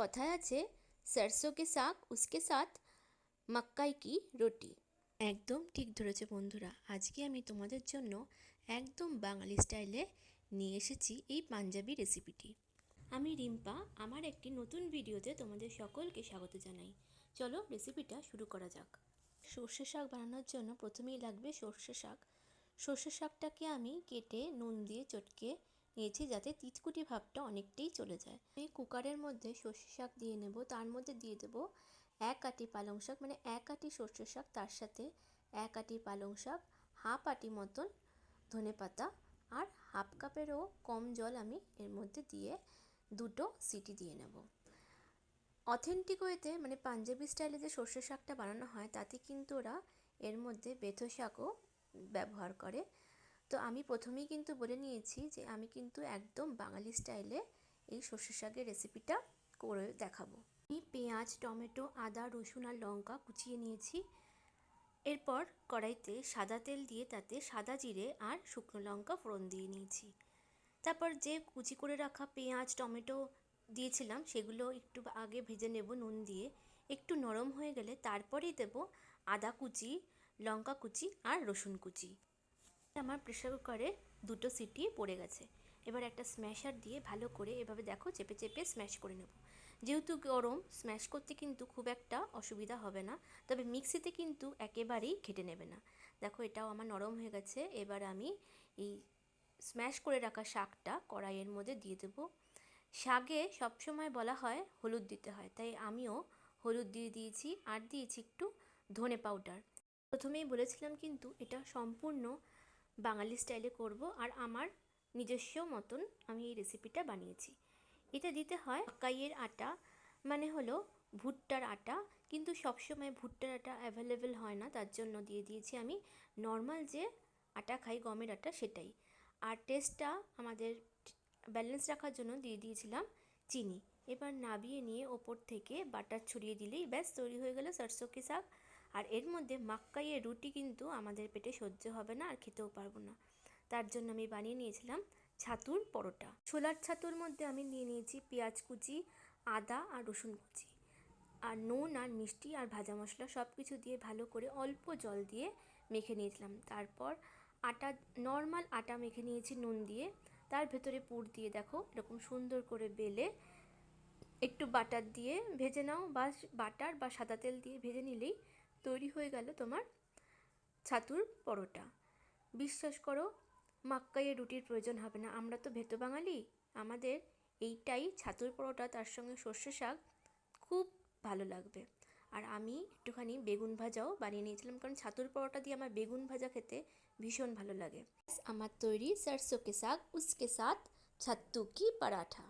কথায় আছে সরসো কে শাক উসকে সাথ মাক্কাই কি রুটি একদম ঠিক ধরেছে বন্ধুরা আজকে আমি তোমাদের জন্য একদম বাঙালি স্টাইলে নিয়ে এসেছি এই পাঞ্জাবি রেসিপিটি আমি রিম্পা, আমার একটি নতুন ভিডিওতে তোমাদের সকলকে স্বাগত জানাই। চলো রেসিপিটা শুরু করা যাক। সর্ষে শাক বানানোর জন্য প্রথমেই লাগবে সর্ষে শাক। সর্ষে শাকটাকে আমি কেটে নুন দিয়ে চটকে নিয়েছি যাতে তিতকুটি ভাবটা অনেকটাই চলে যায়। আমি কুকারের মধ্যে সর্ষে শাক দিয়ে নেব, তার মধ্যে দিয়ে দেব এক আটি পালং শাক মানে এক আটি সর্ষে শাক, তার সাথে এক আটি পালং শাক, হাফ আটি মতন ধনে পাতা আর হাফ কাপেরও কম জল আমি এর মধ্যে দিয়ে দুটো সিটি দিয়ে নেব। অথেন্টিক ওয়েতে মানে পাঞ্জাবি স্টাইলে যে সর্ষে শাকটা বানানো হয়, তাতে কিন্তু ওরা এর মধ্যে বেথ শাকও ব্যবহার করে। তো আমি প্রথমেই কিন্তু বলে নিয়েছি যে আমি কিন্তু একদম বাঙালি স্টাইলে এই সর্ষে শাকের রেসিপিটা করে দেখাবো। আমি পেঁয়াজ, টমেটো, আদা, রসুন আর লঙ্কা কুচিয়ে নিয়েছি। এরপর কড়াইতে সাদা তেল দিয়ে তাতে সাদা জিরে আর শুকনো লঙ্কা ফোড়ন দিয়ে নিয়েছি। তারপর যে কুচি করে রাখা পেঁয়াজ, টমেটো দিয়েছিলাম সেগুলো একটু আগে ভেজে নেব নুন দিয়ে। একটু নরম হয়ে গেলে তারপরেই দেব আদা কুচি, লঙ্কা কুচি আর রসুন কুচি। আমার প্রেশার কুকারে দুটো সিটি পড়ে গেছে। এবার একটা স্ম্যাশার দিয়ে ভালো করে এভাবে দেখো চেপে চেপে স্ম্যাশ করে নেব। যেহেতু গরম স্ম্যাশ করতে কিন্তু খুব একটা অসুবিধা হবে না, তবে মিক্সিতে কিন্তু একেবারেই ঘেটে নেবে না। দেখো এটাও আমার নরম হয়ে গেছে, এবার আমি এই স্ম্যাশ করে রাখা শাকটা কড়াইয়ের মধ্যে দিয়ে দেবো। শাকে সবসময় বলা হয় হলুদ দিতে হয়, তাই আমিও হলুদ দিয়ে দিয়েছি আর দিয়েছি একটু ধনে পাউডার প্রথমেই বলেছিলাম কিন্তু এটা সম্পূর্ণ বাঙালি স্টাইলে করব আর আমার নিজস্ব মতন আমি এই রেসিপিটা বানিয়েছি। এটা দিতে হয় কাইয়ের আটা মানে হলো ভুট্টার আটা। কিন্তু সবসময় ভুট্টার আটা অ্যাভেলেবেল হয় না, তার জন্য দিয়ে দিয়েছি আমি নর্মাল যে আটা খাই, গমের আটা, সেটাই। আর টেস্টটা আমাদের ব্যালেন্স রাখার জন্য দিয়ে দিয়েছিলাম চিনি। এবার নাবিয়ে নিয়ে ওপর থেকে বাটার ছড়িয়ে দিলেই ব্যাস, তৈরি হয়ে গেল সরষে শাক। আর এর মধ্যে মাক্কাইয়ের রুটি কিন্তু আমাদের পেটে সহ্য হবে না আর খেতেও পারব না। তার জন্য আমি বানিয়ে নিয়েছিলাম ছাতুর পরোটা। ছোলার ছাতুর মধ্যে আমি নিয়ে নিয়েছি পেঁয়াজ কুচি, আদা আর রসুন কুচি আর নুন আর মিষ্টি আর ভাজা মশলা সব কিছু দিয়ে ভালো করে অল্প জল দিয়ে মেখে নিয়েছিলাম। তারপর আটা, নর্মাল আটা মেখে নিয়েছি নুন দিয়ে। তার ভেতরে পুর দিয়ে দেখো এরকম সুন্দর করে বেলে একটু বাটার দিয়ে ভেজে নাও বা বাটার বা সাদা তেল দিয়ে ভেজে নিলেই তৈরি হয়ে গেল তোমার ছাতুর পরোটা। বিশ্বাস করো মাক্কাইয়ের রুটির প্রয়োজন হবে না। আমরা তো ভেতো বাঙালি। আমাদের এইটাই ছাতুর পরোটা, তার সঙ্গে সর্ষে শাক খুব ভালো লাগবে। আর আমি একটুখানি বেগুন ভাজাও বানিয়ে নিয়েছিলাম, কারণ ছাতুর পরোটা দিয়ে আমার বেগুন ভাজা খেতে ভীষণ ভালো লাগে। আমার তৈরি সরষোকে শাক, উসকে সাথ ছাত্তু কি পরাঠা।